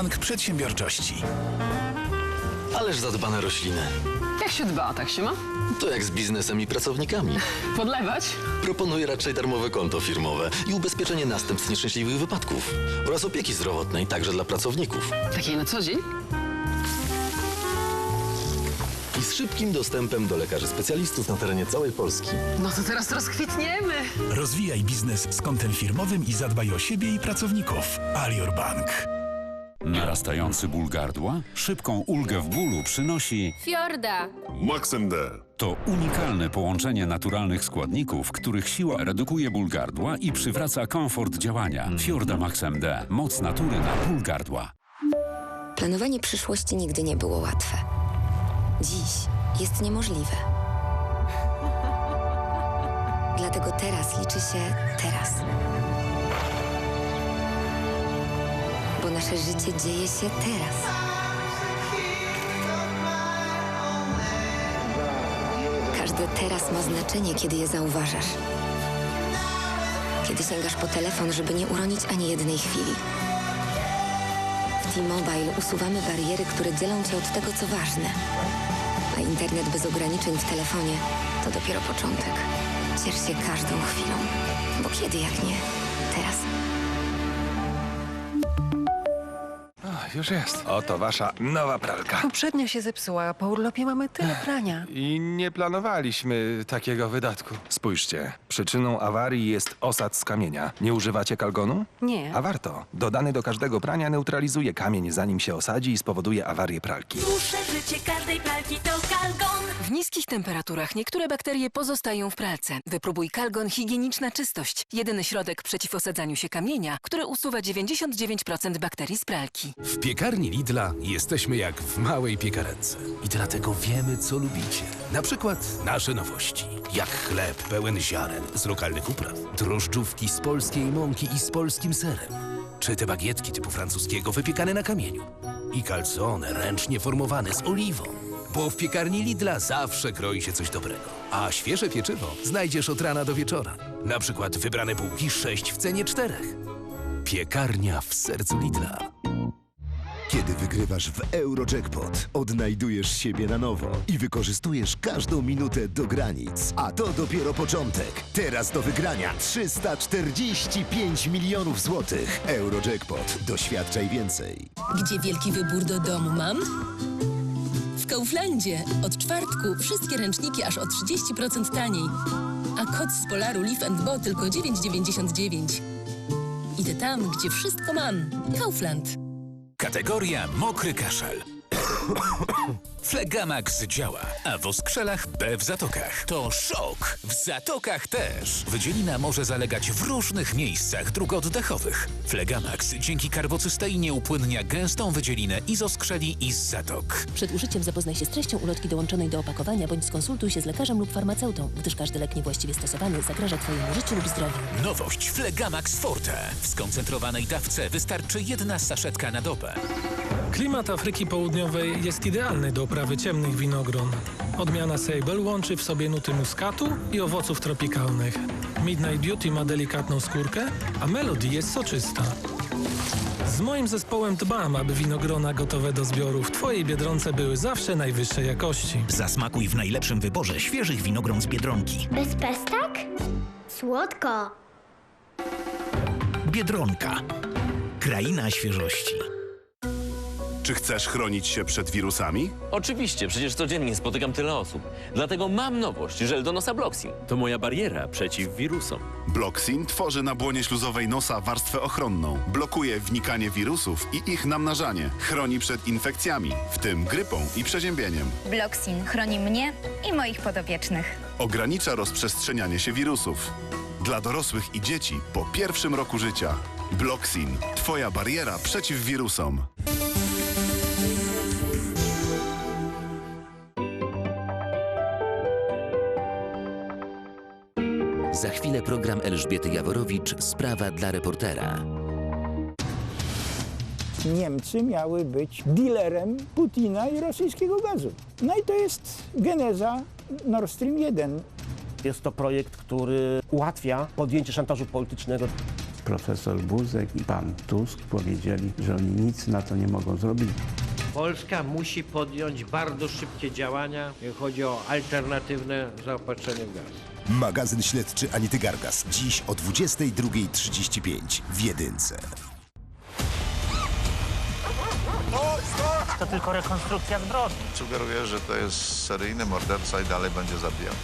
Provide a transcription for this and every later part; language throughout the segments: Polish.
Bank Przedsiębiorczości. Ależ zadbane rośliny. Jak się dba, tak się ma? To jak z biznesem i pracownikami. Podlewać? Proponuję raczej darmowe konto firmowe i ubezpieczenie następstw nieszczęśliwych wypadków oraz opieki zdrowotnej także dla pracowników. Takiej na co dzień? I z szybkim dostępem do lekarzy specjalistów na terenie całej Polski. No to teraz rozkwitniemy. Rozwijaj biznes z kontem firmowym i zadbaj o siebie i pracowników. Alior Bank. Narastający ból gardła? Szybką ulgę w bólu przynosi Fiorda. Maxem D. to unikalne połączenie naturalnych składników, których siła redukuje ból gardła i przywraca komfort działania. Fiorda Max MD. Moc natury na ból gardła. Planowanie przyszłości nigdy nie było łatwe. Dziś jest niemożliwe. Dlatego teraz liczy się teraz. Nasze życie dzieje się teraz. Każde teraz ma znaczenie, kiedy je zauważasz. Kiedy sięgasz po telefon, żeby nie uronić ani jednej chwili. W T-Mobile usuwamy bariery, które dzielą cię od tego, co ważne. A internet bez ograniczeń w telefonie to dopiero początek. Ciesz się każdą chwilą. Bo kiedy jak nie? Już jest. Oto wasza nowa pralka. Poprzednia się zepsuła, a po urlopie mamy tyle prania. I nie planowaliśmy takiego wydatku. Spójrzcie, przyczyną awarii jest osad z kamienia. Nie używacie kalgonu? Nie. A warto. Dodany do każdego prania neutralizuje kamień, zanim się osadzi i spowoduje awarię pralki. Dłuższe życie każdej pralki to Kalgon. W niskich temperaturach niektóre bakterie pozostają w pralce. Wypróbuj Kalgon Higieniczna Czystość. Jedyny środek przeciw osadzaniu się kamienia, który usuwa 99% bakterii z pralki. W piekarni Lidla jesteśmy jak w małej piekarence. I dlatego wiemy, co lubicie. Na przykład nasze nowości. Jak chleb pełen ziaren z lokalnych upraw. Drożdżówki z polskiej mąki i z polskim serem. Czy te bagietki typu francuskiego wypiekane na kamieniu. I calzone ręcznie formowane z oliwą. Bo w piekarni Lidla zawsze kroi się coś dobrego. A świeże pieczywo znajdziesz od rana do wieczora. Na przykład wybrane bułki 6 w cenie 4. Piekarnia w sercu Lidla. Kiedy wygrywasz w Eurojackpot, odnajdujesz siebie na nowo i wykorzystujesz każdą minutę do granic. A to dopiero początek. Teraz do wygrania 345 milionów złotych. Eurojackpot. Doświadczaj więcej. Gdzie wielki wybór do domu mam? W Kauflandzie. Od czwartku wszystkie ręczniki aż o 30% taniej. A koc z Polaru Leaf Bo tylko 9,99. Idę tam, gdzie wszystko mam. Kaufland. Kategoria mokry kaszel. Flegamax działa, a w oskrzelach B w zatokach. To szok! W zatokach też. Wydzielina może zalegać w różnych miejscach dróg oddechowych. Flegamax dzięki karbocysteinie upłynnia gęstą wydzielinę i z oskrzeli i z zatok. Przed użyciem zapoznaj się z treścią ulotki dołączonej do opakowania bądź skonsultuj się z lekarzem lub farmaceutą, gdyż każdy lek niewłaściwie stosowany zagraża Twojemu życiu lub zdrowiu. Nowość Flegamax Forte. W skoncentrowanej dawce wystarczy jedna saszetka na dobę. Klimat Afryki Południowej jest idealny do uprawy ciemnych winogron. Odmiana Sable łączy w sobie nuty muskatu i owoców tropikalnych. Midnight Beauty ma delikatną skórkę, a Melody jest soczysta. Z moim zespołem dbam, aby winogrona gotowe do zbioru w Twojej Biedronce były zawsze najwyższej jakości. Zasmakuj w najlepszym wyborze świeżych winogron z Biedronki. Bez pestek? Słodko. Biedronka. Kraina świeżości. Czy chcesz chronić się przed wirusami? Oczywiście, przecież codziennie spotykam tyle osób. Dlatego mam nowość, żel do nosa Bloxin. To moja bariera przeciw wirusom. Bloxin tworzy na błonie śluzowej nosa warstwę ochronną. Blokuje wnikanie wirusów i ich namnażanie. Chroni przed infekcjami, w tym grypą i przeziębieniem. Bloxin chroni mnie i moich podopiecznych. Ogranicza rozprzestrzenianie się wirusów. Dla dorosłych i dzieci po pierwszym roku życia. Bloxin. Twoja bariera przeciw wirusom. Za chwilę program Elżbiety Jaworowicz Sprawa dla reportera. Niemcy miały być dealerem Putina i rosyjskiego gazu. No i to jest geneza Nord Stream 1. Jest to projekt, który ułatwia podjęcie szantażu politycznego. profesor Buzek i pan Tusk powiedzieli, że oni nic na to nie mogą zrobić. Polska musi podjąć bardzo szybkie działania, jeśli chodzi o alternatywne zaopatrzenie w gaz. Magazyn śledczy Anity Gargas. Dziś o 22.35 w Jedynce. To tylko rekonstrukcja zbrodni. Sugeruję, że to jest seryjny morderca i dalej będzie zabijał.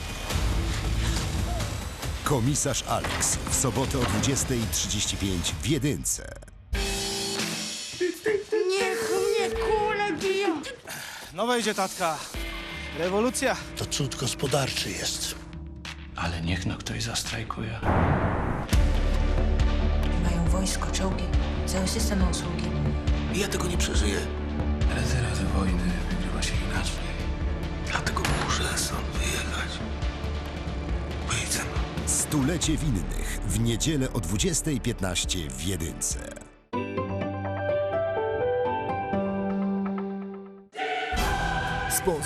Komisarz Alex. W sobotę o 20.35 w Jedynce. Niech mnie kule biją. No wejdzie tatka. Rewolucja. To cud gospodarczy jest. Ale niech no ktoś zastrajkuje. Mają wojsko, czołgi, cały system obsługi. Ja tego nie przeżyję. Ale teraz wojny wygrywa się inaczej. Dlatego muszę stąd wyjechać. Mną. Stulecie winnych w niedzielę o 20.15 w Jedynce. Sponsor